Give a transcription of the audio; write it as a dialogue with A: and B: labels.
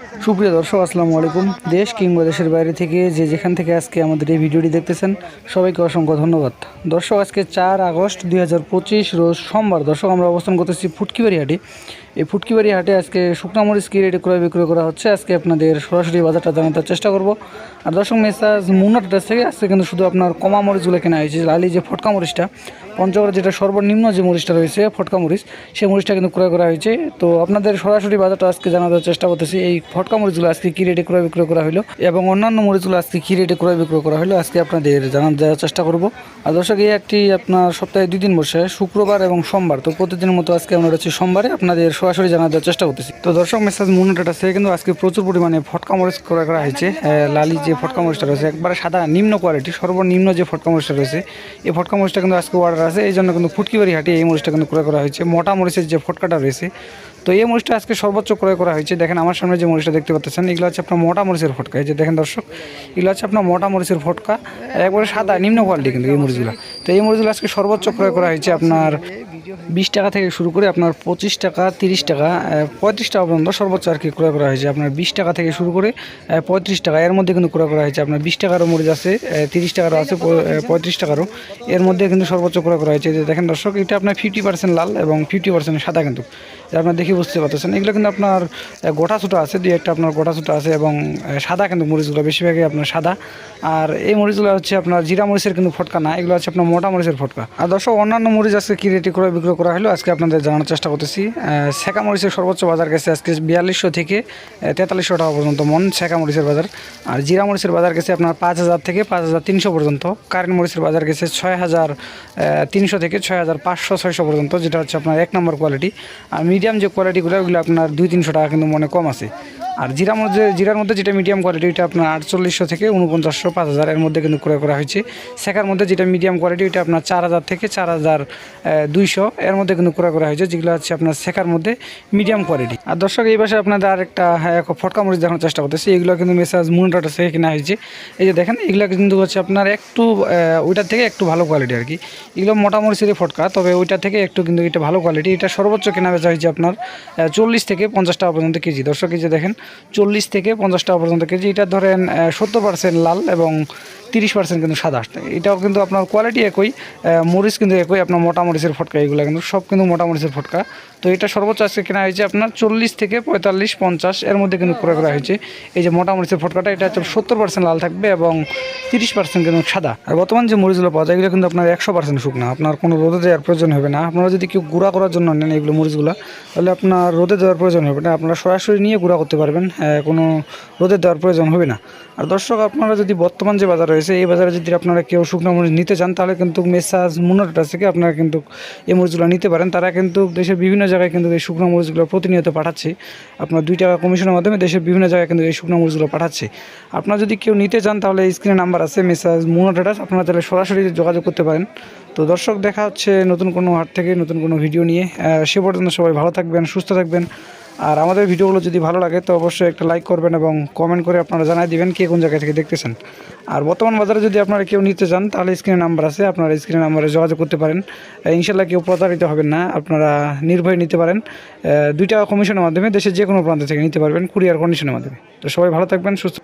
A: over সুপ্রিয় দর্শক, আসসালামু আলাইকুম। দেশ কিংবা দেশের বাইরে থেকে যে যেখান থেকে আজকে আমাদের এই ভিডিওটি দেখতেছেন, সবাইকে অসংখ্য ধন্যবাদ। দর্শক, আজকে চার আগস্ট দুই হাজার পঁচিশ, রোজ সোমবার, দর্শক, আমরা অবস্থান করতেছি ফুটকিবাড়ি হাটে। এই ফুটকিবাড়ি হাটে আজকে শুকনা মরিচ কি রেটে ক্রয় বিক্রয় করা হচ্ছে, আজকে আপনাদের সরাসরি বাজারটা জানাতে চেষ্টা করব। আর দর্শক, মেসাজ মুন্নার কাছ থেকে আজকে কিন্তু শুধু আপনার কমা মরিচগুলো কেনা হয়েছে, লালি যে ফটকা মরিচটা, পঞ্চগড়ের যেটা সর্বনিম্ন যে মরিচটা রয়েছে, ফটকা মরিচ, সেই মরিচটা কিন্তু ক্রয় করা হয়েছে। তো আপনাদের সরাসরি বাজারটা আজকে জানাতে চেষ্টা করতেছি, এই ফটকা মরিচগুলো আজকে কী রেটে ক্রয় বিক্রয় করা হলো এবং অন্যান্য মরিচগুলো আজকে কী রেটে ক্রয় বিক্রয় করা হলো আজকে আপনাদের জানাতে দেওয়ার চেষ্টা করব। আর দর্শক, এই একটি আপনার সপ্তাহে দুই দিন বসে, শুক্রবার এবং সোমবার, তো প্রতিদিনের মতো আজকে আমরা হচ্ছে সোমবারে, আপনাদের সরাসরি জানাতে দেওয়ার চেষ্টা করতেছি। তো দর্শক মেসাজ মুন্নাটা থেকে কিন্তু আজকে প্রচুর পরিমাণে ফটকা মরিচ ক্রয় করা হয়েছে। লালি যে ফটকা মরিচটা রয়েছে, একবারে সাদা, নিম্ন কোয়ালিটি সর্বনিম্ন যে ফটকা মরিচটা রয়েছে, এই ফটকা মরিচটা কিন্তু আজকে অর্ডার আছে। এই জন্য কিন্তু ফুটকিবাড়ি হাটে এই মরিচটা কিন্তু ক্রয় করা হয়েছে। মোটা মরিচের যে ফটকাটা রয়েছে, তো এই মরিচটা আজকে সর্বোচ্চ ক্রয় করা হয়েছে। দেখেন, আমার সামনে যে মরিচটা দেখতে পাচ্ছেন, এগুলো হচ্ছে আপনার মোটা মরিচের ফটকা। এই যে দেখেন দর্শক, এগুলো হচ্ছে আপনার মোটা মরিচের ফটকা একবারে সাদা, নিম্ন কোয়ালিটি কিন্তু এই মরিচগুলো। তো এই মরিচগুলো আজকে সর্বোচ্চ ক্রয় করা হয়েছে আপনার বিশ টাকা থেকে শুরু করে আপনার পঁচিশ টাকা, তিরিশ টাকা পঁয়ত্রিশ টাকা পর্যন্ত সর্বোচ্চ আর কি ক্রয় করা হয়েছে। আপনার বিশ টাকা থেকে শুরু করে পঁয়ত্রিশ টাকা, এর মধ্যে কিন্তু ক্রয় করা হয়েছে। আপনার বিশ টাকারও মরিচ আছে তিরিশ টাকারও আছে পঁয়ত্রিশ টাকারও। এর মধ্যে কিন্তু সর্বোচ্চ ক্রয় করা হয়েছে। যে দেখেন দর্শক, এটা আপনার ফিফটি পার্সেন্ট লাল এবং ফিফটি পার্সেন্ট সাদা কিন্তু। আপনার দেখে বুঝতে পারতেছেন। এগুলো কিন্তু আপনার গোটা ছোটো আছে, দুই একটা আপনার গোটা ছোটো আছে এবং সাদা কিন্তু মরিচগুলো বেশিরভাগই আপনার সাদা। আর এই মরিচগুলো হচ্ছে আপনার জিরা মরিচের কিন্তু ফটকা না, এগুলো হচ্ছে আপনার মোটা মরিচের ফটকা। আর দর্শক, অন্যান্য মরিচ আছে কী রেটে করে বিক্রয় করা হলো, আজকে আপনাদের জানানোর চেষ্টা করতেছি। সেকা মরিচের সর্বোচ্চ বাজার গেছে আজকে বিয়াল্লিশশো থেকে তেতাল্লিশশো টাকা পর্যন্ত মন সেকা মরিচের বাজার। আর জিরা মরিচের বাজার গেছে আপনার পাঁচ হাজার থেকে পাঁচ হাজার তিনশো পর্যন্ত কারেন্ট মরিচের বাজার গেছে ছয় হাজার তিনশো থেকে ছয় হাজার পাঁচশো ছয়শো পর্যন্ত, যেটা হচ্ছে আপনার এক নম্বর কোয়ালিটি আর মিডিয়াম যে কোয়ালিটিগুলো ওগুলো আপনার দুই তিনশো টাকা কিন্তু মনে কম আছে। আর জিরা মধ্যে জিরার মধ্যে যেটা মিডিয়াম কোয়ালিটি এটা আপনার আটচল্লিশশো থেকে উনপঞ্চাশশো পাঁচ হাজার এর মধ্যে কিন্তু ক্রয় করা হয়েছে। শেখার মধ্যে যেটা মিডিয়াম কোয়ালিটি এটা আপনার চার হাজার থেকে চার হাজার দুইশো এর মধ্যে কিন্তু ক্রয় করা হয়েছে যেগুলো হচ্ছে আপনার শেখার মধ্যে মিডিয়াম কোয়ালিটি আর দর্শক এই পাশে আপনাদের আরেকটা হ্যাঁ, এক ফটকা মরিচ দেখানোর চেষ্টা করতেছি। এগুলো কিন্তু মেসাজ মুনটাটা থেকে কেনা হয়েছে। এই যে দেখেন এগুলো কিন্তু হচ্ছে আপনার একটু ওইটার থেকে একটু ভালো কোয়ালিটি আর কি। এগুলো মোটামুটি ফটকা তবে ওইটা থেকে একটু কিন্তু এটা ভালো কোয়ালিটি এটা সর্বোচ্চ কেনা বেচা হয়েছে আপনার চল্লিশ থেকে পঞ্চাশ টাকা পর্যন্ত কেজি। দর্শক এই যে দেখেন চল্লিশ থেকে পঞ্চাশ টাকা পর্যন্ত কেজি। এটা ধরেন সত্তর পার্সেন্ট লাল এবং তিরিশ পার্সেন্ট কিন্তু সাদা আসতে এটাও কিন্তু আপনার কোয়ালিটি একই মরিচ কিন্তু একই, আপনার মোটা মরিচের ফটকা, এগুলো কিন্তু সব কিন্তু মোটা মরিচের ফটকা। তো এটা সর্বোচ্চ আজকে কেনা হয়েছে আপনার চল্লিশ থেকে পঁয়তাল্লিশ, পঞ্চাশ, এর মধ্যে কিন্তু ক্রয় করা হয়েছে। এই যে মোটা মরিচের ফটকাটা, এটা হচ্ছে সত্তর পার্সেন্ট লাল থাকবে এবং তিরিশ পার্সেন্ট কিন্তু সাদা। আর বর্তমান যে মরিচগুলো পাওয়া যায়, এগুলো কিন্তু আপনার একশো পার্সেন্ট শুকনা। আপনার কোনো রোদে দেওয়ার প্রয়োজন হবে না। আপনারা যদি কেউ গুঁড়া করার জন্য নেন এগুলো মরিচগুলো, তাহলে আপনার রোদে দেওয়ার প্রয়োজন হবে না। আপনারা সরাসরি নিয়ে গুঁড়া করতে পারবেন কোনো রোদে দেওয়ার প্রয়োজন হবে না। আর দর্শক, আপনারা যদি বর্তমান যে বাজার রয়েছে। এই বাজারে যদি আপনারা কেউ শুকনো মরিচ নিতে চান, তাহলে কিন্তু মেসাজ মুনার কাছ থেকে আপনারা কিন্তু এই মরিচগুলো নিতে পারেন। তারা কিন্তু দেশের বিভিন্ন জায়গায় কিন্তু এই শুকনো মরিচগুলো প্রতিনিয়ত পাঠাচ্ছে। আপনার দুই টাকা কমিশনের মাধ্যমে দেশের বিভিন্ন জায়গায় কিন্তু এই শুকনো মরিচগুলো পাঠাচ্ছে। আপনারা যদি কেউ নিতে চান, তাহলে স্ক্রিনে নাম্বার আছে, মেসাজ ডাটাস। আপনারা তাহলে সরাসরি যোগাযোগ করতে পারেন। তো দর্শক, দেখা হচ্ছে নতুন কোনো হাট থেকে নতুন কোনো ভিডিও নিয়ে। সে পর্যন্ত সবাই ভালো থাকবেন, সুস্থ থাকবেন। আর আমাদের ভিডিওগুলো যদি ভালো লাগে, তো অবশ্যই একটা লাইক করবেন এবং কমেন্ট করে আপনারা জানাই দিবেন কে কোন জায়গা থেকে দেখতেছেন। আর বর্তমান বাজারে যদি আপনারা কেউ নিতে চান, তাহলে স্ক্রিনে নাম্বার আছে, আপনারা স্ক্রিনে নাম্বারে যোগাযোগ করতে পারেন। ইনশাল্লাহ কেউ প্রতারিত হবেন না, আপনারা নির্ভয় নিতে পারেন। দুইটা কমিশনের মাধ্যমে দেশের যে কোনো প্রান্ত থেকে নিতে পারবেন কুরিয়ার কন্ডিশনের মাধ্যমে। তো সবাই ভালো থাকবেন, সুস্থ